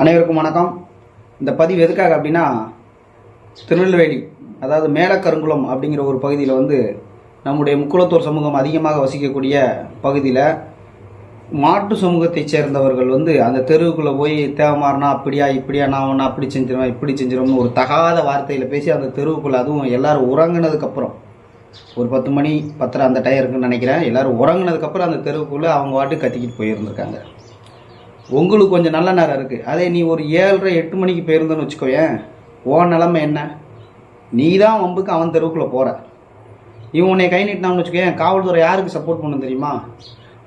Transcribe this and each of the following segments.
அனைவருக்கும் வணக்கம். இந்த பதிவு எதுக்காக அப்படின்னா திருநெல்வேலி அதாவது மேலக்கருங்குளம் அப்படிங்கிற ஒரு பகுதியில் வந்து நம்முடைய முக்குளத்தூர் சமூகம் அதிகமாக வசிக்கக்கூடிய பகுதியில் மாட்டு சமூகத்தைச் சேர்ந்தவர்கள் வந்து அந்த தெருவுக்குள்ளே போய் தேவமாறினா அப்படியா இப்படியா நான் ஒன்று அப்படி செஞ்சிடும் இப்படி செஞ்சிருவேன் ஒரு தகாத வார்த்தையில் பேசி அந்த தெருவுக்குள்ளே அதுவும் எல்லாரும் உறங்கினதுக்கப்புறம் ஒரு பத்து மணி பத்தரை அந்த டயம் இருக்குன்னு நினைக்கிறேன். எல்லாரும் உறங்கினதுக்கப்புறம் அந்த தெருவுக்குள்ளே அவங்க வாட்டு கத்திக்கிட்டு போயிருந்திருக்காங்க. உங்களுக்கு கொஞ்சம் நல்ல நேரம் இருக்குது அதே நீ ஒரு ஏழரை எட்டு மணிக்கு போயிருந்தேன்னு வச்சுக்கோயேன் உன் நிலமை என்ன? நீ தான் வம்புக்கு அவன் தெருவுக்குள்ளே போகிற இவன் உன்னை கை நீட்டினான்னு வச்சுக்கோயேன் காவல்துறை யாருக்கு சப்போர்ட் பண்ணு தெரியுமா?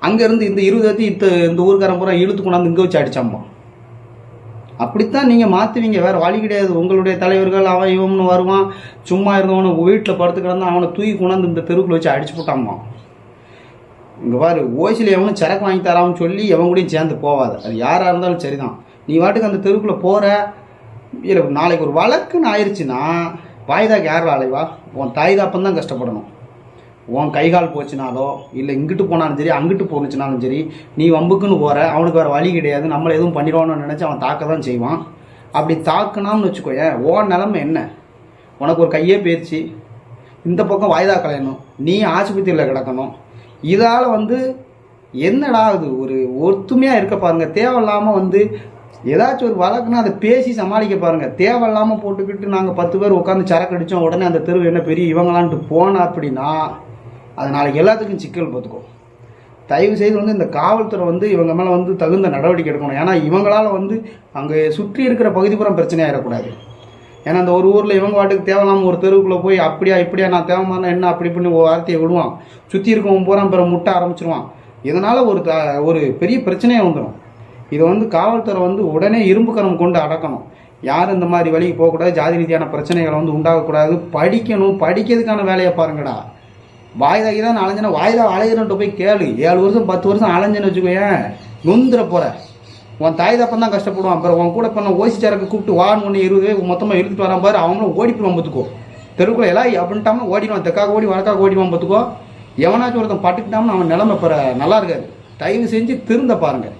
அங்கேருந்து இந்த இருபது இத்த இந்த இந்த ஊருக்காரன் பூரா இழுத்து கொண்டாந்து இங்கே வச்சு அடிச்சாம்பா அப்படித்தான் நீங்கள் மாற்றுவீங்க வேறு வழி கிடையாது. உங்களுடைய தலைவர்கள் அவன் இவன்னு வருவான். சும்மா இருந்தவனு வீட்டில் படுத்து கிடந்தான் அவனை தூக்கி கொண்டாந்து இந்த தெருவுக்குள்ள வச்சு அடிச்சு போட்டாம்மா இங்கே பாரு ஓசியில் எவனும் சரக்கு வாங்கி தரான்னு சொல்லி எவன் கூடயும் சேர்ந்து போவாது. அது யாராக இருந்தாலும் சரிதான். நீ வாட்டுக்கு அந்த தெருக்குள்ளே போகிற இல்லை நாளைக்கு ஒரு வழக்குன்னு ஆயிடுச்சுன்னா வாய்தாக்கு யார் அலைவா உன் தாய் தாப்பம் தான் கஷ்டப்படணும். உன் கை கால் போச்சுனாலோ இல்லை இங்கிட்டு போனாலும் சரி அங்கிட்டு போனுச்சுனாலும் சரி நீ வம்புக்குன்னு போகிற அவனுக்கு வேறு வழி கிடையாது நம்மளை எதுவும் பண்ணிடுவான்னு நினச்சி அவன் தாக்க தான் செய்வான். அப்படி தாக்குனான்னு வச்சுக்கோயேன் உன் நிலமை என்ன? உனக்கு ஒரு கையே போயிடுச்சு இந்த பக்கம் வாய்தா கலையணும். நீ ஆஸ்பத்திரியில் கிடக்கணும். இதால் வந்து என்னடா அது ஒரு ஒத்துமையாக இருக்க பாருங்கள் தேவையில்லாமல் வந்து ஏதாச்சும் ஒரு வழக்குன்னா அதை பேசி சமாளிக்க பாருங்கள் தேவையில்லாமல் போட்டுக்கிட்டு நாங்கள் பத்து பேர் உட்காந்து சரக்கு அடித்தோம் உடனே அந்த தெருவு என்ன பெரிய இவங்களான்ட்டு போனா அப்படின்னா அது நாளைக்கு எல்லாத்துக்கும் சிக்கல் பார்த்துக்கோ தயவு செய்து வந்து இந்த காவல்துறை வந்து இவங்க மேலே வந்து தகுந்த நடவடிக்கை எடுக்கணும். ஏன்னா இவங்களால வந்து அங்கே சுற்றி இருக்கிற பகுதி புறம் பிரச்சனையாயிடக்கூடாது ஏன்னா அந்த ஒரு ஊரில் இவங்க வாட்டுக்கு தேவையில்லாம ஒரு தெருவுக்குள்ளே போய் அப்படியா இப்படியா நான் தேவைமான என்ன அப்படி பண்ணி ஒரு வார்த்தையை விடுவான். சுற்றி இருக்கவன் பூரா பிற முட்டை ஆரம்பிச்சிருவான். இதனால் ஒரு த ஒரு பெரிய பிரச்சனையே வந்துடும் இதை வந்து காவல்துறை வந்து உடனே இரும்பு கரம் கொண்டு அடக்கணும். யாரும் இந்த மாதிரி வழிக்கு போகக்கூடாது ஜாதி ரீதியான பிரச்சனைகளை வந்து உண்டாகக்கூடாது படிக்கணும். படிக்கிறதுக்கான வேலையை பாருங்கடா. வாய்தாகி தான் அலைஞ்சனா வாய்தா அலைகிறன்ட்டு போய் கேளு. ஏழு வருஷம் பத்து வருஷம் அலைஞ்சேன்னு வச்சுக்கோயேன். நொந்துட போகிற உன் தாய் தப்பன் தான் கஷ்டப்படுவான் அப்புறம் உன் கூட பண்ண ஓசி கூப்பிட்டு வான்னு ஒன்று இருபது மொத்தமாக இழுத்துட்டு வரான் பாரு. அவங்களும் ஓடி போய் பார்த்துக்கோ தெருக்குள்ள எல்லாம் அப்படின்ட்டாம ஓடிடுவான். தெக்காக ஓடி வழக்காக ஓடிடுவான் பார்த்துக்கோ எவனாச்சும் ஒருத்தன் பட்டுக்கிட்டாமனு அவன் நிலமை பெற நல்லா இருக்காது. தயவு செஞ்சு திருந்த பாருங்கள்